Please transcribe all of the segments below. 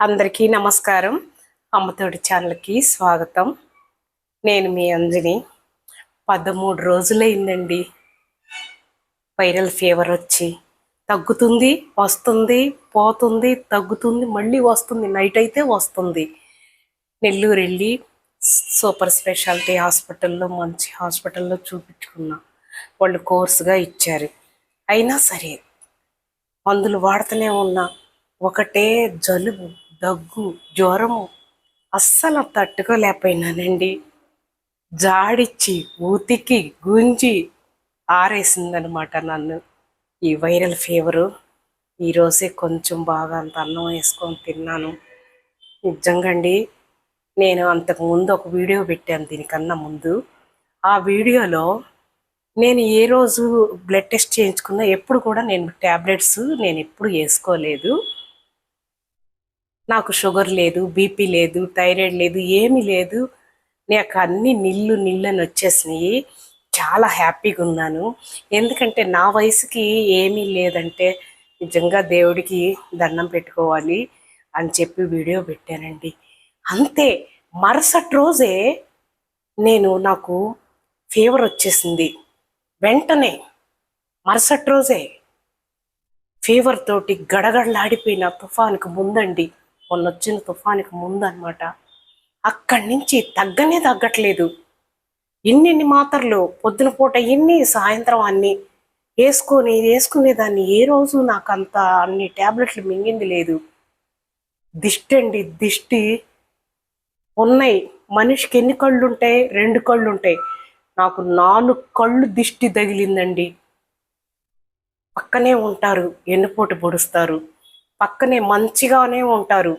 అందరికీ నమస్కారం. అమ్మతోడి ఛానల్కి స్వాగతం. నేను మీ అంజని. పదమూడు రోజులైందండి. వైరల్ ఫీవర్ వచ్చి. తగ్గుతుంది వస్తుంది పోతుంది తగ్గుతుంది మళ్ళీ వస్తుంది నైట్ అయితే వస్తుంది. నెల్లూరు వెళ్ళి సూపర్ స్పెషాలిటీ హాస్పిటల్లో మంచి హాస్పిటల్లో చూపించుకున్నా. వాళ్ళు కోర్సుగా ఇచ్చారు. అయినా సరే మందులు వాడుతూనే ఉన్నా. ఒకటే జలుబు. దగ్గు జ్వరము అస్సలు తట్టుకోలేకపోయినానండి. జాడిచ్చి ఉతికి గుంజి ఆరేసిందనమాట నన్ను ఈ వైరల్ ఫీవరు. ఈరోజే కొంచెం బాగా అంత అన్నం వేసుకొని తిన్నాను. నిజంగా అండి నేను అంతకు ముందు ఒక వీడియో పెట్టాను దీనికన్నా ముందు. ఆ వీడియోలో నేను ఏ రోజు బ్లడ్ టెస్ట్ చేయించుకున్నా ఎప్పుడు కూడా నేను ట్యాబ్లెట్స్ నేను ఎప్పుడు వేసుకోలేదు. నాకు షుగర్ లేదు బీపీ లేదు థైరాయిడ్ లేదు ఏమీ లేదు. నాకు అన్ని నిల్లు నిల్లని అని వచ్చేసినాయి. చాలా హ్యాపీగా ఉన్నాను. ఎందుకంటే నా వయసుకి ఏమీ లేదంటే నిజంగా దేవుడికి దండం పెట్టుకోవాలి అని చెప్పి వీడియో పెట్టానండి. అంతే మరుసటి రోజే నేను నాకు ఫీవర్ వచ్చేసింది. వెంటనే మరుసటి రోజే ఫీవర్ తోటి గడగడలాడిపోయిన తుఫాన్కి ముందండి మొన్న వచ్చిన తుఫానికి ముందు అనమాట అక్కడి నుంచి తగ్గనే తగ్గట్లేదు. ఇన్నిన్ని మాత్రలు పొద్దున పూట ఎన్ని సాయంత్రం అన్ని వేసుకొని వేసుకునేదాన్ని ఏ రోజు నాకు అంత అన్ని ట్యాబ్లెట్లు మింగింది లేదు. దిష్టి అండి దిష్టి ఉన్నాయి. మనిషికి ఎన్ని కళ్ళు ఉంటాయి రెండు కళ్ళు ఉంటాయి నాకు నాలుగు కళ్ళు దిష్టి తగిలిందండి. పక్కనే ఉంటారు ఎన్నుపోటు పొడుస్తారు. పక్కనే మంచిగానే ఉంటారు.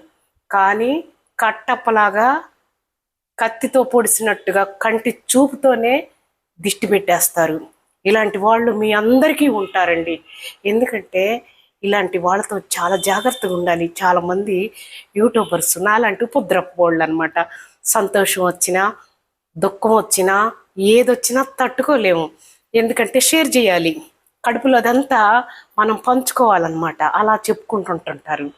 కానీ కట్టప్పలాగా కత్తితో పొడిచినట్టుగా కంటి చూపుతోనే దిష్టి పెట్టేస్తారు. ఇలాంటి వాళ్ళు మీ అందరికీ ఉంటారండి. ఎందుకంటే ఇలాంటి వాళ్ళతో చాలా జాగ్రత్తగా ఉండాలి. చాలామంది యూట్యూబర్స్ నాలాంటి ఉపద్రపు వాళ్ళు అనమాట సంతోషం వచ్చినా దుఃఖం వచ్చినా ఏదొచ్చినా తట్టుకోలేము. ఎందుకంటే షేర్ చేయాలి. కడుపులో అదంతా మనం పంచుకోవాలన్నమాట. అలా చెప్పుకుంటుంటుంటారు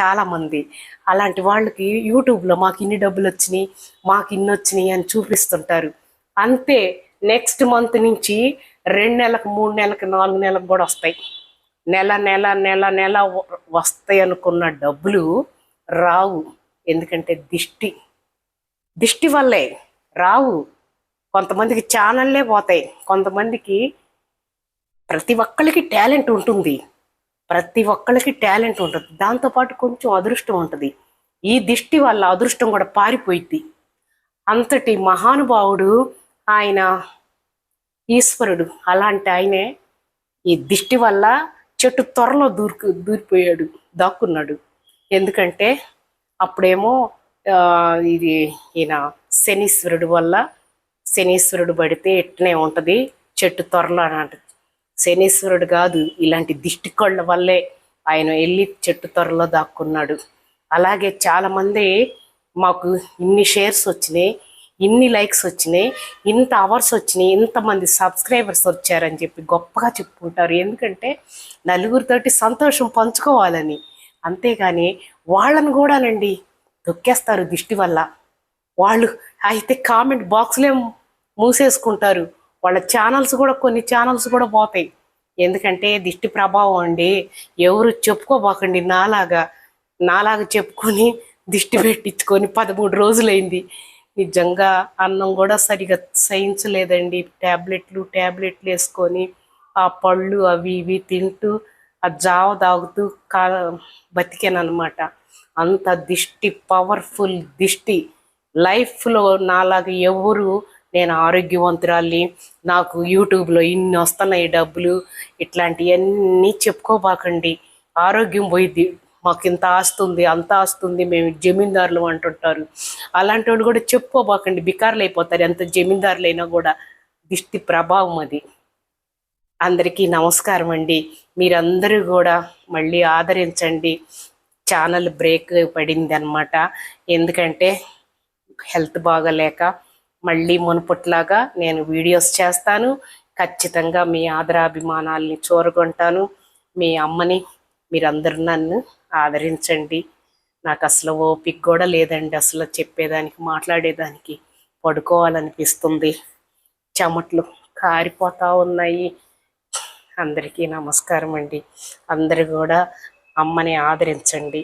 చాలామంది. అలాంటి వాళ్ళకి యూట్యూబ్లో మాకు ఇన్ని డబ్బులు వచ్చినాయి మాకు ఇన్ని వచ్చినాయి అని చూపిస్తుంటారు. అంతే నెక్స్ట్ మంత్ నుంచి రెండు నెలలకు మూడు నెలలకు నాలుగు నెలలకు కూడా వస్తాయి. నెల నెల నెల నెల వ- వస్తాయి అనుకున్న డబ్బులు రావు. ఎందుకంటే దిష్టి. దిష్టి వల్లే రావు. కొంతమందికి ఛానల్లే పోతాయి. కొంతమందికి ప్రతి ఒక్కరికి టాలెంట్ ఉంటుంది. ప్రతి ఒక్కరికి టాలెంట్ ఉంటుంది. దాంతోపాటు కొంచెం అదృష్టం ఉంటుంది. ఈ దిష్టి వల్ల అదృష్టం కూడా పారిపోయిద్ది. అంతటి మహానుభావుడు ఆయన ఈశ్వరుడు అలాంటి ఆయనే ఈ దిష్టి వల్ల చెట్టు త్వరలో దూరుకు దూరిపోయాడు దాక్కున్నాడు. ఎందుకంటే అప్పుడేమో ఇది ఈయన శనీశ్వరుడు వల్ల శనీశ్వరుడు పడితే ఎట్నే ఉంటుంది చెట్టు త్వరలో అని శనీశ్వరుడు కాదు ఇలాంటి దిష్టి కళ్ళ వల్లే ఆయన వెళ్ళి చెట్టు త్వరలో దాక్కున్నాడు. అలాగే చాలామంది మాకు ఇన్ని షేర్స్ వచ్చినాయి ఇన్ని లైక్స్ వచ్చినాయి ఇంత అవర్స్ వచ్చినాయి ఇంతమంది సబ్స్క్రైబర్స్ వచ్చారని చెప్పి గొప్పగా చెప్పుకుంటారు. ఎందుకంటే నలుగురితోటి సంతోషం పంచుకోవాలని. అంతేగాని వాళ్ళని కూడానండి తొక్కేస్తారు దిష్టి వల్ల. వాళ్ళు అయితే కామెంట్ బాక్స్లే మూసేసుకుంటారు. వాళ్ళ ఛానల్స్ కూడా కొన్ని ఛానల్స్ కూడా పోతాయి. ఎందుకంటే దిష్టి ప్రభావం అండి. ఎవరు చెప్పుకోబాకండి నాలాగా నాలాగా చెప్పుకొని దిష్టి పెట్టించుకొని పదమూడు రోజులైంది. నిజంగా అన్నం కూడా సరిగా సహించలేదండి ట్యాబ్లెట్లు ట్యాబ్లెట్లు వేసుకొని ఆ పళ్ళు అవి ఇవి తింటూ ఆ జావ తాగుతూ కా బతికాను అనమాట అంత దిష్టి పవర్ఫుల్ దిష్టి. లైఫ్లో నాలాగా ఎవరు నేను ఆరోగ్యవంతురాల్ని నాకు యూట్యూబ్లో ఇన్ని వస్తున్నాయి డబ్బులు ఇట్లాంటివన్నీ చెప్పుకోబాకండి. ఆరోగ్యం పోయిద్ది. మాకు ఇంత ఆస్తుంది అంత ఆస్తుంది మేము జమీందారులు అంటుంటారు. అలాంటి వాళ్ళు కూడా చెప్పుకోబాకండి. బికార్లు అయిపోతారు ఎంత జమీందారులైనా కూడా. దిష్టి ప్రభావం అది. అందరికీ నమస్కారం అండి. మీరందరూ కూడా మళ్ళీ ఆదరించండి. ఛానల్ బ్రేక్ పడింది అనమాట ఎందుకంటే హెల్త్ బాగాలేక మళ్ళీ మునుపట్లాగా నేను వీడియోస్ చేస్తాను. ఖచ్చితంగా మీ ఆదరాభిమానాల్ని చూరగొంటాను. మీ అమ్మని మీరందరూ నన్ను ఆదరించండి. నాకు అసలు ఓపిక కూడా లేదండి అసలు చెప్పేదానికి మాట్లాడేదానికి. పడుకోవాలనిపిస్తుంది. చెమట్లు కారిపోతా ఉన్నాయి. అందరికీ నమస్కారం అండి అందరు కూడా అమ్మని ఆదరించండి.